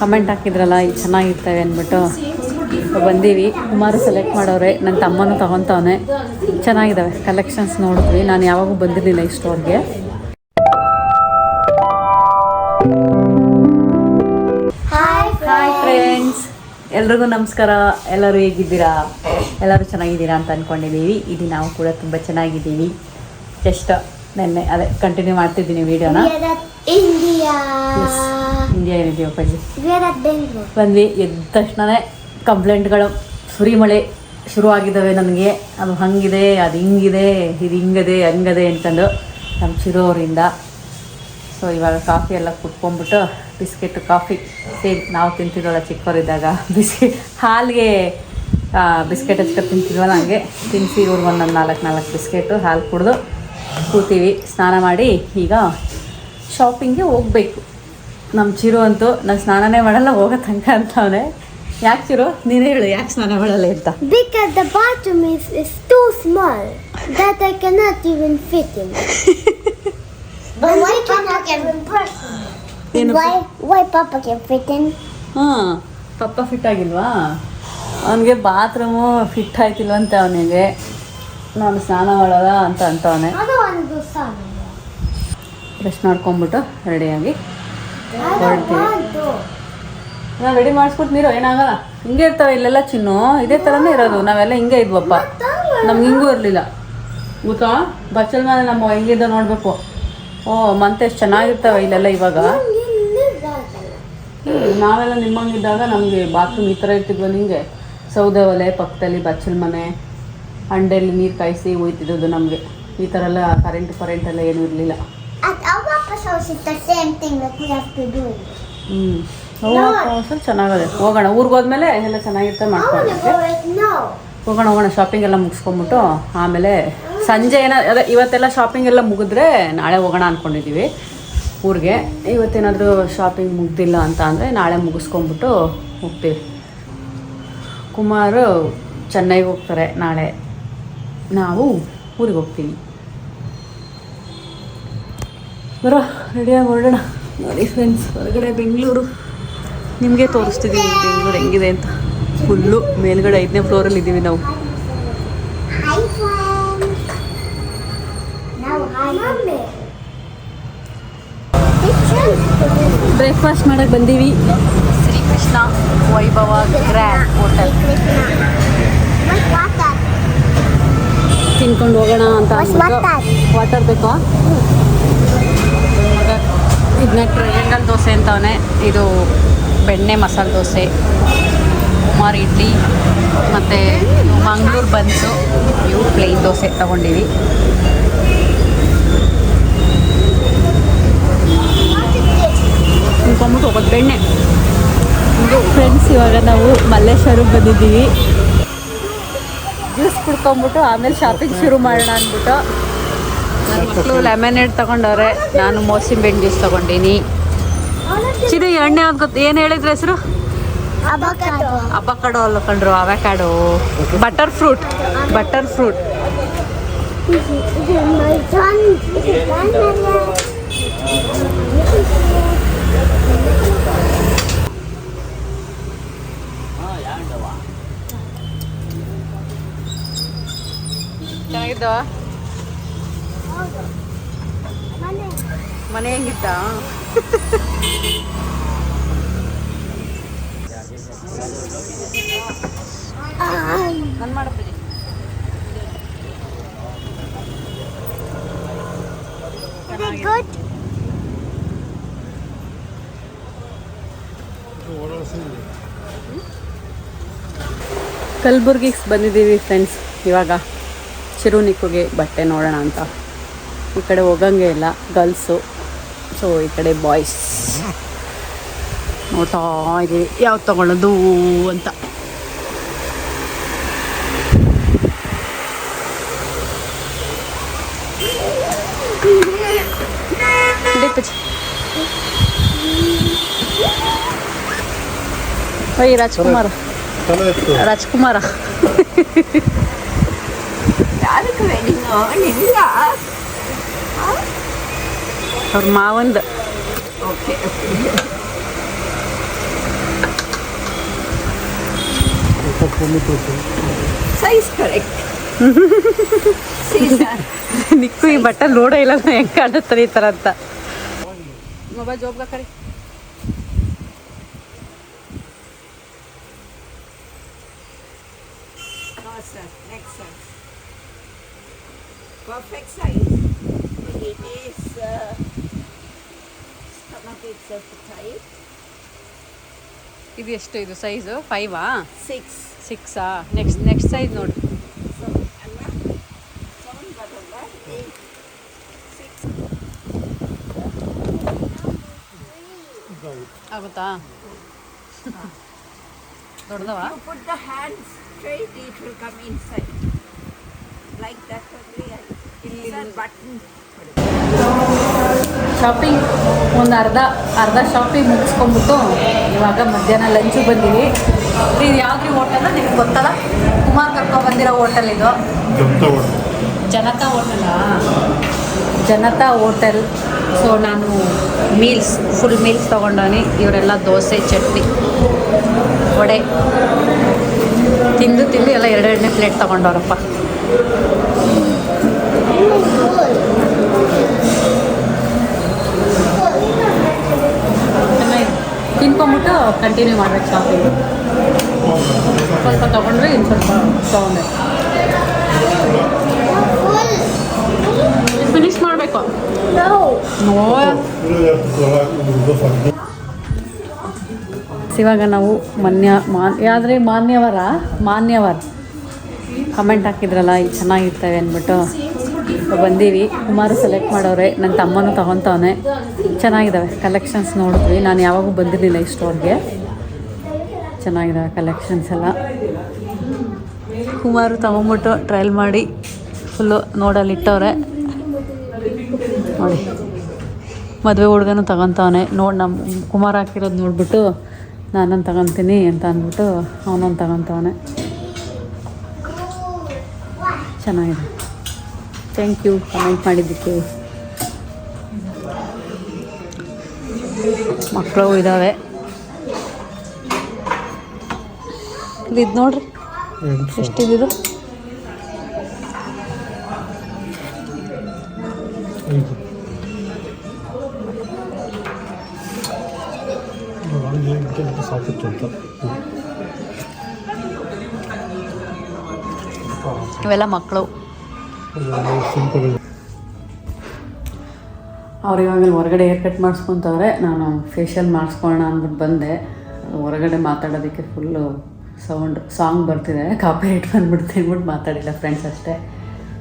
Comment ಹಾಕಿದ್ರಲ್ಲ ಇದು ಚೆನ್ನಾಗಿರ್ತವೆ ಅಂದ್ಬಿಟ್ಟು ಬಂದೀವಿ. ಕುಮಾರು ಸೆಲೆಕ್ಟ್ ಮಾಡೋರೆ ನನ್ನ ತಮ್ಮನೂ ತಗೊತಾವೆ ಚೆನ್ನಾಗಿದ್ದಾವೆ ಕಲೆಕ್ಷನ್ಸ್ ನೋಡಿದ್ವಿ. ನಾನು ಯಾವಾಗೂ ಬಂದಿರಲಿಲ್ಲ ಈ ಸ್ಟೋರ್ಗೆ ಹಾಯ್ ಹಾಯ್ ಫ್ರೆಂಡ್ಸ್ ಎಲ್ರಿಗೂ ನಮಸ್ಕಾರ. ಎಲ್ಲರೂ ಹೇಗಿದ್ದೀರಾ? ಎಲ್ಲರೂ ಚೆನ್ನಾಗಿದ್ದೀರಾ ಅಂತ ಅಂದ್ಕೊಂಡಿದ್ದೀವಿ ಇಲ್ಲಿ ನಾವು ಕೂಡ ತುಂಬ ಚೆನ್ನಾಗಿದ್ದೀವಿ. ಜಸ್ಟ್ ನೆನ್ನೆ ಅದೇ ಕಂಟಿನ್ಯೂ ಮಾಡ್ತಿದ್ದೀನಿ ವಿಡಿಯೋನ. ಇಂಡಿಯಾ ಏನಿದೆಯೋ ಅಪ್ಪಾಜಿ. ಬಂದ್ವಿ ಎದ್ದ ತಕ್ಷಣನೇ ಕಂಪ್ಲೇಂಟ್ಗಳು ಸುರಿಮಳೆ ಶುರುವಾಗಿದ್ದಾವೆ ನನಗೆ. ಅದು ಹಂಗಿದೆ ಅದು ಹಿಂಗಿದೆ ಇದು ಹಿಂಗದೆ ಹಂಗದೆ ಅಂತಂದು ನಮ್ಮ ಚಿರೋರಿಂದ ಸೊ ಇವಾಗ ಕಾಫಿ ಎಲ್ಲ ಕುಟ್ಕೊಂಡ್ಬಿಟ್ಟು ಬಿಸ್ಕೆಟ್ ಕಾಫಿ ಸೇಮ್ ನಾವು ತಿಂತಿದ್ವಲ್ಲ ಚಿಕ್ಕವರಿದ್ದಾಗ ಬಿಸ್ಕೆಟ್ ಹಾಲಿಗೆ ಬಿಸ್ಕೆಟ್ ಹಚ್ಕೊಂಡು ತಿಂತಿದ್ವಲ್ಲ ಹಂಗೆ. ತಿನ್ನಿಸಿ ಇವ್ರಿಗೆ ಒಂದೊಂದು ನಾಲ್ಕು ನಾಲ್ಕು ಬಿಸ್ಕೆಟು ಹಾಲು ಕುಡಿದು ಕೂತೀವಿ ಸ್ನಾನ ಮಾಡಿ ಈಗ ಶಾಪಿಂಗ್ಗೆ ಹೋಗ್ಬೇಕು. ನಮ್ಮ ಚಿರು ಅಂತೂ ನಾನು ಸ್ನಾನನೇ ಮಾಡಲ್ಲ ಹೋಗೋ ತನಕ ಅಂತವನೆ. ಯಾಕೆ ಚಿರು? ನೀನು ಹೇಳು ಯಾಕೆ ಸ್ನಾನ ಮಾಡಲ್ಲ ಅಂತ. Because the bathroom is is too small that I cannot even fit in. but why Papa can why Papa can fit in? ಹಾಂ ಪಪ್ಪ ಫಿಟ್ ಆಗಿಲ್ವಾ? ಅವನಿಗೆ ಬಾತ್ರೂಮು ಫಿಟ್ ಆಯ್ತಿಲ್ವಂತೆ ಅವನಿಗೆ. ನಾನು ಸ್ನಾನ ಮಾಡೋದ ಅಂತ ಅಂತವನೆ. ಬ್ರಷ್ ಮಾಡ್ಕೊಂಬಿಟ್ಟು ರೆಡಿಯಾಗಿ ಹೊರಡ್ತೀವಿ. ನಾವು ರೆಡಿ ಮಾಡಿಸ್ಬಿಟ್ಟು ನೀರು ಏನಾಗಲ್ಲ. ಹಿಂಗೆ ಇರ್ತಾವೆ ಇಲ್ಲೆಲ್ಲ ಚಿನ್ನು ಇದೇ ಥರನೇ ಇರೋದು. ನಾವೆಲ್ಲ ಹಿಂಗೆ ಇದ್ವಪ್ಪ. ನಮ್ಗೆ ಹಿಂಗೂ ಇರಲಿಲ್ಲ. ಗೊತ್ತಾ? ಬಚ್ಚಲ್ ಮೇಲೆ ನಮ್ಮ ಹೆಂಗಿದ್ದ ನೋಡಬೇಕು. ಓ ಮಂತ್ ಎಷ್ಟು ಚೆನ್ನಾಗಿರ್ತಾವೆ ಇಲ್ಲೆಲ್ಲ ಇವಾಗ. ನಾವೆಲ್ಲ ನಿಮ್ಮಂಗಿದ್ದಾಗ ನಮಗೆ ಬಾತ್ರೂಮ್ ಈ ಥರ ಇರ್ತಿದ್ವ ನಿಂಗೆ ಸೌದೆ ಒಲೆ ಪಕ್ಕದಲ್ಲಿ ಬಚ್ಚಲ್ ಮನೆ. ಹಂಡೆಯಲ್ಲಿ ನೀರು ಕಾಯಿಸಿ ಹೋಯ್ತಿದ್ದು ನಮಗೆ. ಈ ಥರ ಎಲ್ಲ ಕರೆಂಟ್ ಕರೆಂಟ್ ಎಲ್ಲ ಏನೂ ಇರಲಿಲ್ಲ. ಹ್ಞೂ ಸ್ವಲ್ಪ ಚೆನ್ನಾಗದೆ. ಹೋಗೋಣ ಊರಿಗೆ ಹೋದ್ಮೇಲೆ ಎಲ್ಲ ಚೆನ್ನಾಗಿರ್ತದೆ ಮಾಡ್ಕೊಂಡು. ಹೋಗೋಣ ಹೋಗೋಣ ಶಾಪಿಂಗ್ ಎಲ್ಲ ಮುಗಿಸ್ಕೊಂಬಿಟ್ಟು ಆಮೇಲೆ ಸಂಜೆ ಏನೋ ಅದೇ ಇವತ್ತೆಲ್ಲ ಶಾಪಿಂಗ್ ಎಲ್ಲ ಮುಗಿದ್ರೆ ನಾಳೆ ಹೋಗೋಣ ಅಂದ್ಕೊಂಡಿದ್ದೀವಿ ಊರಿಗೆ. ಇವತ್ತೇನಾದರೂ ಶಾಪಿಂಗ್ ಮುಗ್ದಿಲ್ಲ ಅಂತ ಅಂದರೆ ನಾಳೆ ಮುಗಿಸ್ಕೊಂಬಿಟ್ಟು ಹೋಗ್ತೀವಿ. ಕುಮಾರು ಚೆನ್ನೈಗೆ ಹೋಗ್ತಾರೆ ನಾಳೆ. ನಾವು ಊರಿಗೆ ಹೋಗ್ತೀವಿ ಬರೋ ರೆಡಿಯಾಗಿ ಹೊರಡೋಣ. ನೋಡಿ ಫ್ರೆಂಡ್ಸ್ ಹೊರಗಡೆ ಬೆಂಗಳೂರು. ನಿಮಗೆ ತೋರಿಸ್ತಿದ್ದೀವಿ ಬೆಂಗಳೂರು ಹೆಂಗಿದೆ ಅಂತ. ಫುಲ್ಲು ಮೇಲ್ಗಡೆ ಐದನೇ ಫ್ಲೋರಲ್ಲಿ ಇದ್ದೀವಿ ನಾವು. ಬ್ರೇಕ್ಫಾಸ್ಟ್ ಮಾಡಕ್ಕೆ ಬಂದೀವಿ. ಶ್ರೀಕೃಷ್ಣ ವೈಭವ ಗ್ರ್ಯಾಂಡ್ ಹೋಟೆಲ್ ತಿನ್ಕೊಂಡು ಹೋಗೋಣ ಅಂತ? ವಾಟರ್ ಬೇಕಾ. ಇದನ್ನ ಟ್ರಯಾಂಗಲ್ ದೋಸೆ ಅಂತವನೆ. ಇದು ಬೆಣ್ಣೆ ಮಸಾಲೆ ದೋಸೆ ಮಾರ್ ಇಡ್ಲಿ ಮತ್ತು ಮಂಗಳೂರು ಬನ್ಸು. ಇವು ಪ್ಲೇನ್ ದೋಸೆ ತಗೊಂಡಿವಿ. ತಿನ್ಕೊಂಬಿಟ್ಟು ಹೋಗೋದು ಬೆಣ್ಣೆ. ಇದು ಫ್ರೆಂಡ್ಸ್ ಇವಾಗ ನಾವು ಮಲ್ಲೇಶ್ವರಕ್ಕೆ ಬಂದಿದ್ದೀವಿ. ಜ್ಯೂಸ್ ಕುಡ್ಕೊಂಬಿಟ್ಟು ಆಮೇಲೆ ಶಾಪಿಂಗ್ ಶುರು ಮಾಡೋಣ ಅಂದ್ಬಿಟ್ಟು ನನ್ನ ಮಕ್ಕಳು ಲೆಮನೇಡ್ ತಗೊಂಡವ್ರೆ ನಾನು ಮೋಸಂಬಿ ಜ್ಯೂಸ್ ತಗೊಂಡೀನಿ ಚಿದು ಈ ಎಣ್ಣೆ ಯಾವ್ದು ಗೊತ್ತು ಏನು ಹೇಳಿದ್ರ ಹೆಸರು Avocado. ಅಬಕಡೋ ಅಲ್ಲ ಕಂಡ್ರು avocado butter fruit butter fruit ಚೆನ್ನಾಗಿದ್ದವ. ಮನೆ ಹೆಂಗಿತ್ತ ನಾನು? ಕಲ್ಬುರ್ಗಿಗೆ ಬಂದಿದ್ದೀವಿ ಫ್ರೆಂಡ್ಸ್ ಇವಾಗ ಚಿರುನಿಕ್ಕುಗೆ ಬಟ್ಟೆ ನೋಡೋಣ ಅಂತ. ಈ ಕಡೆ ಹೋಗಂಗೆ ಇಲ್ಲ ಗರ್ಲ್ಸು. ಸೊ ಈ ಕಡೆ ಬಾಯ್ಸ್ ನೋಡ್ತಾ ಇದೆ ಯಾವ್ದು ತಗೊಳ್ಳೋದು ಅಂತ. ರಾಜ್ಕುಮಾರ. ರಾಜ್ಕುಮಾರ. ರಾಜ್ಕುಮಾರ್ ಚೆನ್ನಾಗಿತ್ತು ರಾಜ್ಕುಮಾರ ಅವ್ರ ಮಾವಂದ ಸೈಜ್ ಕರೆಕ್ಟ್ ನಿಕ್ಕು ಈ ಬಟ್ಟೆ ನೋಡೇ ಇಲ್ಲ ಹೆಂಗೆ ಕಾಣುತ್ತಾರೆ ಈ ಥರ ಅಂತ ಮೊಬೈಲ್ ಜೋಬ್ಗ ಕರಿ Next size. ಪರ್ಫೆಕ್ಟ್ ಸೈಝ್ ಏ ಏಜ್ ಮತ್ ಎಕ್ಸ್ ಸಿಕ್ಸ್ ಫೈ ಇದೆಷ್ಟು ಇದು ಸೈಝು ಫೈವಾ ಸಿಕ್ಸ್ ಸಿಕ್ಸಾ ನೆಕ್ಸ್ಟ್ ನೆಕ್ಸ್ಟ್ ಸೈಜ್ ನೋಡಿ. ಸೊ ಅಲ್ಲ ಸಿಕ್ಸ್ ಆಗುತ್ತಾ? ದೊಡ್ಡದವ? ಫುಟ್ ದ ಹ್ಯಾಂಡ್ ಸ್ಟ್ರೈ ದೀಟ್ ಟು ಕಮ್ಮಿ in size like that shopping ಒಂದು ಅರ್ಧ ಅರ್ಧ ಶಾಪಿಂಗ್ ಮುಗಿಸ್ಕೊಂಡ್ಬಿಟ್ಟು ಇವಾಗ ಮಧ್ಯಾಹ್ನ ಲಂಚು ಬಂದೀವಿ. ಇದು ರೀ ಹೋಟೆಲ್ ನಿಮ್ಗೆ ಗೊತ್ತಲ್ಲ? ಕುಮಾರ್ ಕರ್ಕೊ ಬಂದಿರೋ ಹೋಟೆಲ್ ಇದು. ಜನತಾ ಹೋಟೆಲಾ ಜನತಾ ಹೋಟೆಲ್ ಸೊ ನಾನು ಮೀಲ್ಸ್ ಫುಲ್ ಮೀಲ್ಸ್ ತೊಗೊಂಡವನಿ ಇವರೆಲ್ಲ ದೋಸೆ ಚಟ್ನಿ ವಡೆ. ತಿಂದು ತಿಂದು ಎಲ್ಲ ಎರಡೆರಡನೇ ಪ್ಲೇಟ್ ತೊಗೊಂಡವ್ರಪ್ಪ. ತಿನ್ಕೊಂಬಿಟ್ಟು ಕಂಟಿನ್ಯೂ ಮಾಡ್ಬೇಕು ಶಾಪಿಂಗ್ ಸ್ವಲ್ಪ ತೊಗೊಂಡ್ರೆ ಇನ್ನು ಸ್ವಲ್ಪ ತೊಗೊಂಡೆ ಫಿನಿಶ್ ಮಾಡಬೇಕು. ಇವಾಗ ನಾವು ಮಾನ್ಯ, ಮಾನ್ ಆದರೆ ಮಾನ್ಯವರ? ಮಾನ್ಯವರ್. ಕಮೆಂಟ್ ಹಾಕಿದ್ರಲ್ಲ ಚೆನ್ನಾಗಿರ್ತವೆ ಅಂದ್ಬಿಟ್ಟು. ಬಂದೀವಿ. ಕುಮಾರು ಸೆಲೆಕ್ಟ್ ಮಾಡೋರೆ. ನನ್ನ ತಮ್ಮನೂ ತಗೊತವನೆ. ಚೆನ್ನಾಗಿದ್ದಾವೆ ಕಲೆಕ್ಷನ್ಸ್ ನೋಡಿದ್ವಿ. ನಾನು ಯಾವಾಗೂ ಬಂದಿರಲಿಲ್ಲ ಈ ಸ್ಟೋರ್ಗೆ ಚೆನ್ನಾಗಿದ್ದಾವೆ ಕಲೆಕ್ಷನ್ಸ್ ಎಲ್ಲ. ಕುಮಾರು ತಗೊಂಬಿಟ್ಟು ಟ್ರಯಲ್ ಮಾಡಿ ಫುಲ್ಲು ನೋಡಲ್ಲಿ ಇಟ್ಟವ್ರೆ. ನೋಡಿ. ಮದುವೆ ಹುಡುಗನೂ ತಗೊತಾವನೆ. ನೋಡಿ ನಮ್ಮ ಕುಮಾರ್ ಹಾಕಿರೋದು ನೋಡಿಬಿಟ್ಟು ನಾನೊಂದು ತಗೊತೀನಿ ಅಂತ ಅಂದ್ಬಿಟ್ಟು ಅವನೊಂದು ತಗೊತಾವನೆ. ಚೆನ್ನಾಗಿದೆ. ಥ್ಯಾಂಕ್ ಯು ಕಮೆಂಟ್ ಮಾಡಿದ್ದಕ್ಕೆ. ಮಕ್ಕಳು ಇದ್ದಾವೆ ಇದು ನೋಡ್ರಿ. ಎಷ್ಟಿದ್ದು ಸಾಕಿತ್ತು ಅಂತ ಇವೆಲ್ಲ ಮಕ್ಕಳು ಅವ್ರು ಇವಾಗ ಹೊರಗಡೆ ಹೇರ್ ಕಟ್ ಮಾಡಿಸ್ಕೊತವ್ರೆ, ನಾನು ಫೇಶಿಯಲ್ ಮಾಡಿಸ್ಕೊಳ್ಳೋಣ ಅಂದ್ಬಿಟ್ಟು ಬಂದೆ. ಹೊರಗಡೆ ಮಾತಾಡೋದಕ್ಕೆ ಫುಲ್ಲು ಸೌಂಡ್ ಸಾಂಗ್ ಬರ್ತಿದೆ. ಕಾಪಿ ರೈಟ್ ಬಂದ್ಬಿಡ್ತು ಅಂದ್ಬಿಟ್ಟು ಮಾತಾಡಿಲ್ಲ ಫ್ರೆಂಡ್ಸ್ ಅಷ್ಟೇ.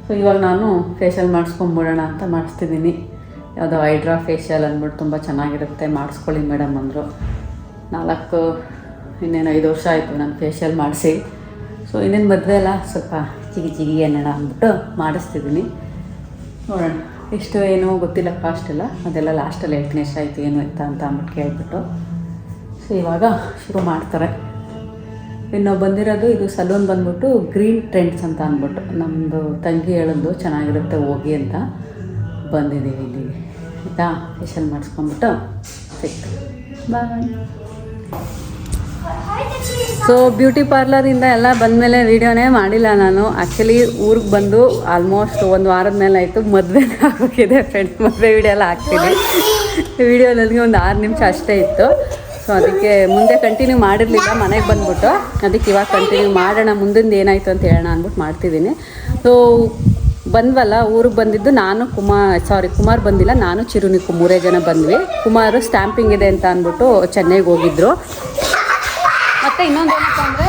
ಸೊ ಇವಾಗ ನಾನು ಫೇಶಿಯಲ್ ಮಾಡಿಸ್ಕೊಂಬಿಡೋಣ ಅಂತ ಮಾಡಿಸ್ತಿದ್ದೀನಿ. ಯಾವುದೋ ಹೈಡ್ರಾ ಫೇಶಿಯಲ್ ಅಂದ್ಬಿಟ್ಟು ತುಂಬ ಚೆನ್ನಾಗಿರುತ್ತೆ, ಮಾಡಿಸ್ಕೊಳ್ಳಿ ಮೇಡಮ್ ಅಂದರು. ನಾಲ್ಕು, ಇನ್ನೇನು ಐದು ವರ್ಷ ಆಯಿತು ನಾನು ಫೇಶಿಯಲ್ ಮಾಡಿಸಿ. ಸೊ ಇನ್ನೇನು ಮದುವೆ ಅಲ್ಲ? ಸ್ವಲ್ಪ ಚಿಗಿ ಜಿಗಿ ಅನ್ನೋಣ ಅಂದ್ಬಿಟ್ಟು ಮಾಡಿಸ್ತಿದ್ದೀನಿ. ನೋಡೋಣ, ಎಷ್ಟು ಏನೋ ಗೊತ್ತಿಲ್ಲ ಫಾಸ್ಟ್ ಎಲ್ಲ ಅದೆಲ್ಲ ಲಾಸ್ಟಲ್ಲಿ ಹೇಳ್ತೀನಿ ಆಯಿತು, ಏನು ಅಂತ ಅಂತ ಅಂದ್ಬಿಟ್ಟು ಕೇಳ್ಬಿಟ್ಟು. ಸೊ ಇವಾಗ ಶುರು ಮಾಡ್ತಾರೆ. ಇನ್ನು ಬಂದಿರೋದು ಇದು ಸಲೂನ್ ಬಂದ್ಬಿಟ್ಟು ಗ್ರೀನ್ ಟ್ರೆಂಡ್ಸ್ ಅಂತ ಅಂದ್ಬಿಟ್ಟು. ನಮ್ಮದು ತಂಗಿ ಹೇಳೋದು ಚೆನ್ನಾಗಿರುತ್ತೆ, ಹೋಗಿ ಅಂತ ಬಂದಿದ್ದೀವಿ ಇಲ್ಲಿ. ಆಯಿತಾ? ಫೇಶಿಯಲ್ ಮಾಡಿಸ್ಕೊಂಡ್ಬಿಟ್ಟು ಸಿಕ್ತು ಬಾಯ್ ಸೊ ಬ್ಯೂಟಿ ಪಾರ್ಲರಿಂದ ಎಲ್ಲ ಬಂದಮೇಲೆ ವೀಡಿಯೋನೇ ಮಾಡಿಲ್ಲ ನಾನು. ಆ್ಯಕ್ಚುಲಿ ಊರಿಗೆ ಬಂದು ಆಲ್ಮೋಸ್ಟ್ ಒಂದು ವಾರದ ಮೇಲೆ ಆಯಿತು. ಮದುವೆ ಆಗಿದೆ ಫ್ರೆಂಡ್ಸ್ ಮದುವೆ ವೀಡಿಯೋ ಎಲ್ಲ ಹಾಕ್ತೀನಿ. ವೀಡಿಯೋ ನನಗೆ ಒಂದು ಆರು ನಿಮಿಷ ಅಷ್ಟೇ ಇತ್ತು. ಸೊ ಅದಕ್ಕೆ ಮುಂದೆ ಕಂಟಿನ್ಯೂ ಮಾಡಿರಲಿಲ್ಲ, ಮನೆಗೆ ಬಂದ್ಬಿಟ್ಟು. ಅದಕ್ಕೆ ಇವಾಗ ಕಂಟಿನ್ಯೂ ಮಾಡೋಣ, ಮುಂದಿಂದ ಏನಾಯಿತು ಅಂತ ಹೇಳೋಣ ಅಂದ್ಬಿಟ್ಟು ಮಾಡ್ತಿದ್ದೀನಿ. ಸೊ ಬಂದ್ವಲ್ಲ, ಊರಿಗೆ ಬಂದಿದ್ದು ನಾನು ಕುಮಾರ್ ಸಾರಿ ಕುಮಾರ್ ಬಂದಿಲ್ಲ, ನಾನು ಚಿರುನಿಕು ಮೂರೇ ಜನ ಬಂದ್ವಿ. ಕುಮಾರು ಸ್ಟ್ಯಾಂಪಿಂಗ್ ಇದೆ ಅಂತ ಅಂದ್ಬಿಟ್ಟು ಚೆನ್ನೈಗೆ ಹೋಗಿದ್ರು. ಮತ್ತೆ ಇನ್ನೊಂದು ಏನಪ್ಪ ಅಂದರೆ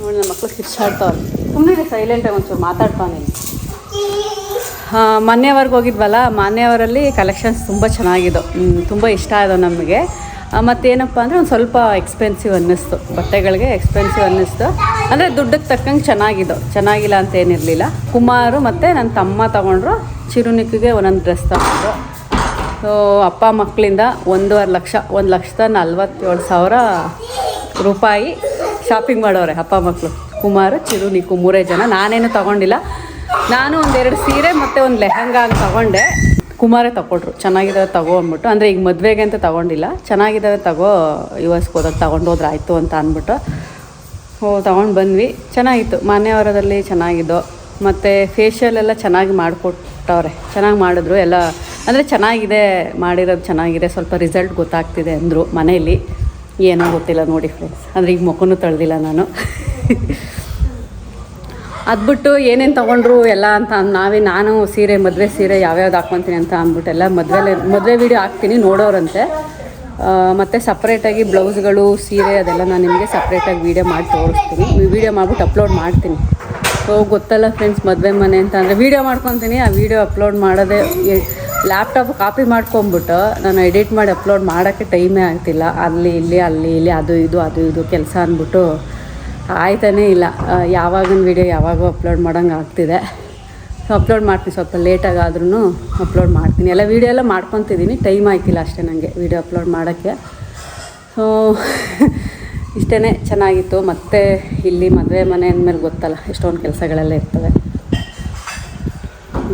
ನೋಡಿ ನಮ್ಮ ಮಕ್ಕಳು ಕಿರ್ಚಾಡ್ತಾವ್ರೆ. ಸುಮ್ಮನೆ ಸೈಲೆಂಟಾಗಿ ಒಂಚೂರು ಮಾತಾಡ್ತಾನೆ ಮೊನ್ನೆವರೆಗೆ ಹೋಗಿದ್ವಲ್ಲ ಮನೆಯವರಲ್ಲಿ ಕಲೆಕ್ಷನ್ಸ್ ತುಂಬ ಚೆನ್ನಾಗಿದ್ದು ತುಂಬ ಇಷ್ಟ ಆದವು ನಮಗೆ. ಮತ್ತೇನಪ್ಪ ಅಂದರೆ ಒಂದು ಸ್ವಲ್ಪ ಎಕ್ಸ್ಪೆನ್ಸಿವ್ ಅನ್ನಿಸ್ತು. ಬಟ್ಟೆಗಳಿಗೆ ಎಕ್ಸ್ಪೆನ್ಸಿವ್ ಅನ್ನಿಸ್ತು. ಅಂದರೆ ದುಡ್ಡಕ್ಕೆ ತಕ್ಕಂಗೆ ಚೆನ್ನಾಗಿದ್ದು ಚೆನ್ನಾಗಿಲ್ಲ ಅಂತ ಏನಿರಲಿಲ್ಲ. ಕುಮಾರು ಮತ್ತು ನನ್ನ ತಮ್ಮ ತಗೊಂಡ್ರು ಚಿರುನಿಕ್ಕಿಗೆ ಒಂದೊಂದು ಡ್ರೆಸ್ ತಗೊಂಡ್ರು. ಸೊ ಅಪ್ಪ ಮಕ್ಕಳಿಂದ ಒಂದೂವರೆ ಲಕ್ಷ ಒಂದು ಲಕ್ಷದ ನಲ್ವತ್ತೇಳು ಸಾವಿರ ರೂಪಾಯಿ ಶಾಪಿಂಗ್ ಮಾಡೋರೆ, ಅಪ್ಪ ಮಕ್ಕಳು ಕುಮಾರ, ಚಿರು, ನಿಕ್ಕು, ಮೂರೇ ಜನ. ನಾನೇನು ತಗೊಂಡಿಲ್ಲ. ನಾನು ಒಂದೆರಡು ಸೀರೆ ಮತ್ತು ಒಂದು ಲೆಹಂಗಾ ಅಂತ ತಗೊಂಡೆ. ಕುಮಾರೇ ತಗೊಟ್ರು ಚೆನ್ನಾಗಿದ್ದಾವೆ ತಗೋ ಅಂದ್ಬಿಟ್ಟು. ಅಂದರೆ ಈಗ ಮದುವೆಗೆ ಅಂತ ತಗೊಂಡಿಲ್ಲ. ಚೆನ್ನಾಗಿದ್ದಾವೆ ತಗೋ ಯುವಸ್ಕೋದಾಗ ತಗೊಂಡು ಹೋದ್ರೆ ಆಯಿತು ಅಂತ ಅಂದ್ಬಿಟ್ಟು. ಹೋ, ತೊಗೊಂಡು ಬಂದ್ವಿ. ಚೆನ್ನಾಗಿತ್ತು. ಮನೆಯವರದಲ್ಲಿ ಚೆನ್ನಾಗಿದ್ದು. ಮತ್ತು ಫೇಶಿಯಲ್ ಎಲ್ಲ ಚೆನ್ನಾಗಿ ಮಾಡಿಕೊಟ್ಟವ್ರೆ. ಚೆನ್ನಾಗಿ ಮಾಡಿದ್ರು. ಎಲ್ಲ, ಅಂದರೆ ಚೆನ್ನಾಗಿದೆ, ಮಾಡಿರೋದು ಚೆನ್ನಾಗಿದೆ. ಸ್ವಲ್ಪ ರಿಸಲ್ಟ್ ಗೊತ್ತಾಗ್ತಿದೆ ಅಂದರು ಮನೆಯಲ್ಲಿ ಏನೋ ಗೊತ್ತಿಲ್ಲ ನೋಡಿ ಫ್ರೆಂಡ್ಸ್ ಅಂದರೆ ಈಗ ಮುಖನೂ ತಳ್ದಿಲ್ಲ ನಾನು. ಅದ್ಬಿಟ್ಟು ಏನೇನು ತೊಗೊಂಡ್ರು ಎಲ್ಲ ಅಂತ ನಾವೇ, ನಾನು ಸೀರೆ, ಮದುವೆ ಸೀರೆ ಯಾವ್ಯಾವ್ದು ಹಾಕ್ಕೊತೀನಿ ಅಂತ ಅಂದ್ಬಿಟ್ಟು ಎಲ್ಲ ಮದುವೆಲೆ, ಮದುವೆ ವೀಡಿಯೋ ಹಾಕ್ತೀನಿ ನೋಡೋರಂತೆ. ಮತ್ತು ಸಪ್ರೇಟಾಗಿ ಬ್ಲೌಸ್ಗಳು, ಸೀರೆ ಅದೆಲ್ಲ ನಾನು ನಿಮಗೆ ಸಪ್ರೇಟಾಗಿ ವೀಡಿಯೋ ಮಾಡಿ ತೋರಿಸ್ತೀನಿ. ವೀಡಿಯೋ ಮಾಡ್ಬಿಟ್ಟು ಅಪ್ಲೋಡ್ ಮಾಡ್ತೀನಿ. ಸೊ, ಗೊತ್ತಲ್ಲ ಫ್ರೆಂಡ್ಸ್ ಮದುವೆ ಮನೆ ಅಂತ ಅಂದರೆ ವೀಡಿಯೋ ಮಾಡ್ಕೊತೀನಿ, ಆ ವೀಡಿಯೋ ಅಪ್ಲೋಡ್ ಮಾಡೋದೇ ಲ್ಯಾಪ್ಟಾಪ್ ಕಾಪಿ ಮಾಡ್ಕೊಂಬಿಟ್ಟು ನಾನು ಎಡಿಟ್ ಮಾಡಿ ಅಪ್ಲೋಡ್ ಮಾಡೋಕ್ಕೆ ಟೈಮೇ ಆಗ್ತಿಲ್ಲ. ಅಲ್ಲಿ, ಇಲ್ಲಿ ಅಲ್ಲಿ, ಇಲ್ಲಿ, ಅದು ಇದು ಅದು ಇದು ಕೆಲಸ ಅಂದ್ಬಿಟ್ಟು ಆಯ್ತಾನೇ ಇಲ್ಲ. ಯಾವಾಗಿನ ವೀಡಿಯೋ ಯಾವಾಗೂ ಅಪ್ಲೋಡ್ ಮಾಡೋಂಗೆ ಆಗ್ತಿದೆ. ಸೊ ಅಪ್ಲೋಡ್ ಮಾಡ್ತೀನಿ. ಸ್ವಲ್ಪ ಲೇಟಾಗಾದ್ರೂ ಅಪ್ಲೋಡ್ ಮಾಡ್ತೀನಿ. ಎಲ್ಲ ವೀಡಿಯೋ ಎಲ್ಲ ಮಾಡ್ಕೊತಿದ್ದೀನಿ. ಟೈಮ್ ಆಯ್ತಿಲ್ಲ ಅಷ್ಟೇ ನನಗೆ ವೀಡಿಯೋ ಅಪ್ಲೋಡ್ ಮಾಡೋಕ್ಕೆ. ಸೊ ಇಷ್ಟೇ ಚೆನ್ನಾಗಿತ್ತು. ಮತ್ತು ಇಲ್ಲಿ ಮದುವೆ ಮನೆ ಅಂದಮೇಲೆ ಗೊತ್ತಲ್ಲ, ಎಷ್ಟೊಂದು ಕೆಲಸಗಳೆಲ್ಲ ಇರ್ತವೆ.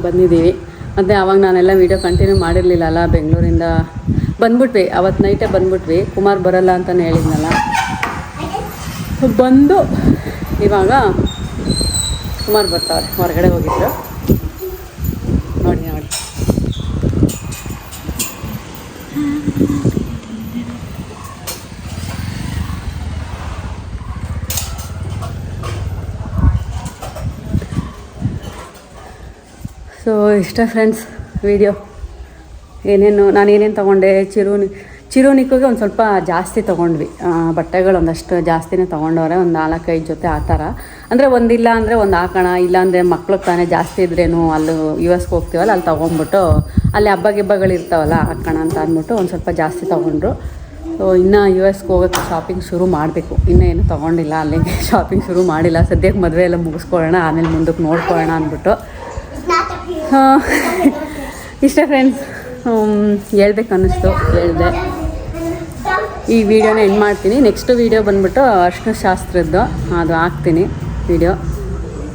ಬಂದಿದ್ದೀವಿ. ಮತ್ತು ಆವಾಗ ನಾನೆಲ್ಲ ವೀಡಿಯೋ ಕಂಟಿನ್ಯೂ ಮಾಡಿರಲಿಲ್ಲ ಅಲ್ಲ ಬೆಂಗಳೂರಿಂದ. ಬಂದ್ಬಿಟ್ವಿ ಅವತ್ತು ನೈಟೇ ಬಂದ್ಬಿಟ್ವಿ. ಕುಮಾರ್ ಬರಲ್ಲ ಅಂತಲೇ ಹೇಳಿದ್ನಲ್ಲ. ಬಂದು ಇವಾಗ ಕುಮಾರ್ ಬರ್ತಾವ್ರೆ, ಹೊರಗಡೆ ಹೋಗಿದ್ರು ನೋಡಿ ನೋಡಿ ಸೊ ಇಷ್ಟ ಫ್ರೆಂಡ್ಸ್ ವಿಡಿಯೋ ಏನೇನು ನಾನು ಏನೇನು ತೊಗೊಂಡೆ? ಚಿರುನಿ ಚಿರುನಿಕ್ಕಿಗೆ ಒಂದು ಸ್ವಲ್ಪ ಜಾಸ್ತಿ ತೊಗೊಂಡ್ವಿ. ಬಟ್ಟೆಗಳು ಒಂದಷ್ಟು ಜಾಸ್ತಿನೇ ತೊಗೊಂಡವ್ರೆ, ಒಂದು ನಾಲ್ಕೈದು ಜೊತೆ ಆ ಥರ. ಅಂದರೆ ಒಂದಿಲ್ಲ ಅಂದರೆ ಒಂದು ಹಾಕೋಣ ಇಲ್ಲಾಂದರೆ ಮಕ್ಳು ತಾನೇ ಜಾಸ್ತಿ ಇದ್ರೇನು ಅಲ್ಲಿ ಯು ಎಸ್ಗೆ ಹೋಗ್ತೀವಲ್ಲ, ಅಲ್ಲಿ ತೊಗೊಂಡ್ಬಿಟ್ಟು ಅಲ್ಲಿ ಹಬ್ಬ ಗಿಬ್ಬಗಳು ಇರ್ತಾವಲ್ಲ, ಹಾಕೋಣ ಅಂತ ಅಂದ್ಬಿಟ್ಟು ಒಂದು ಸ್ವಲ್ಪ ಜಾಸ್ತಿ ತೊಗೊಂಡ್ರು. ಸೊ ಇನ್ನು ಯು ಎಸ್ಗೆ ಹೋಗೋಕ್ಕೆ ಶಾಪಿಂಗ್ ಶುರು ಮಾಡಬೇಕು. ಇನ್ನೂ ಏನು ತೊಗೊಂಡಿಲ್ಲ, ಅಲ್ಲಿಗೆ ಶಾಪಿಂಗ್ ಶುರು ಮಾಡಿಲ್ಲ. ಸದ್ಯಕ್ಕೆ ಮದುವೆ ಎಲ್ಲ ಮುಗಿಸ್ಕೊಳ್ಳೋಣ, ಆಮೇಲೆ ಮುಂದಕ್ಕೆ ನೋಡ್ಕೊಳ್ಳೋಣ ಅಂದ್ಬಿಟ್ಟು. ಇಷ್ಟೇ ಫ್ರೆಂಡ್ಸ್ ಹೇಳ್ಬೇಕು ಅನ್ನಿಸ್ತು. ಹೇಳಿದೆ. ಈ ವಿಡಿಯೋನ ಎಂಡ್ ಮಾಡ್ತೀನಿ. ನೆಕ್ಸ್ಟ್ ವಿಡಿಯೋ ಬಂದ್ಬಿಟ್ಟು ಅರ್ಶಿನ ಶಾಸ್ತ್ರದ್ದು. ಅದು ಹಾಕ್ತೀನಿ ವಿಡಿಯೋ.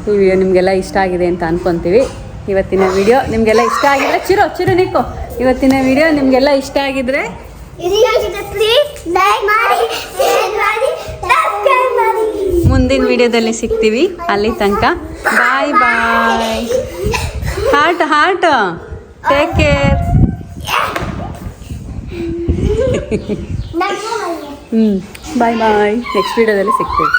ಈ ವಿಡಿಯೋ ನಿಮಗೆಲ್ಲ ಇಷ್ಟ ಆಗಿದೆ ಅಂತ ಅನ್ಕೊತೀವಿ. ಇವತ್ತಿನ ವಿಡಿಯೋ ನಿಮಗೆಲ್ಲ ಇಷ್ಟ ಆಗಿದ್ರೆ ಚಿರೋ ಚಿರು ನಿಕ್ಕು ಇವತ್ತಿನ ವಿಡಿಯೋ ನಿಮಗೆಲ್ಲ ಇಷ್ಟ ಆಗಿದ್ರೆ ಮುಂದಿನ ವಿಡಿಯೋದಲ್ಲಿ ಸಿಗ್ತೀವಿ ಅಲ್ಲಿ ತನಕ. Bye bye heart heart take care ಹ್ಞೂ ಬಾಯ್ ಬಾಯ್ ನೆಕ್ಸ್ಟ್ ವಿಡಿಯೋದಲ್ಲಿ ಸಿಗ್ತೀವಿ.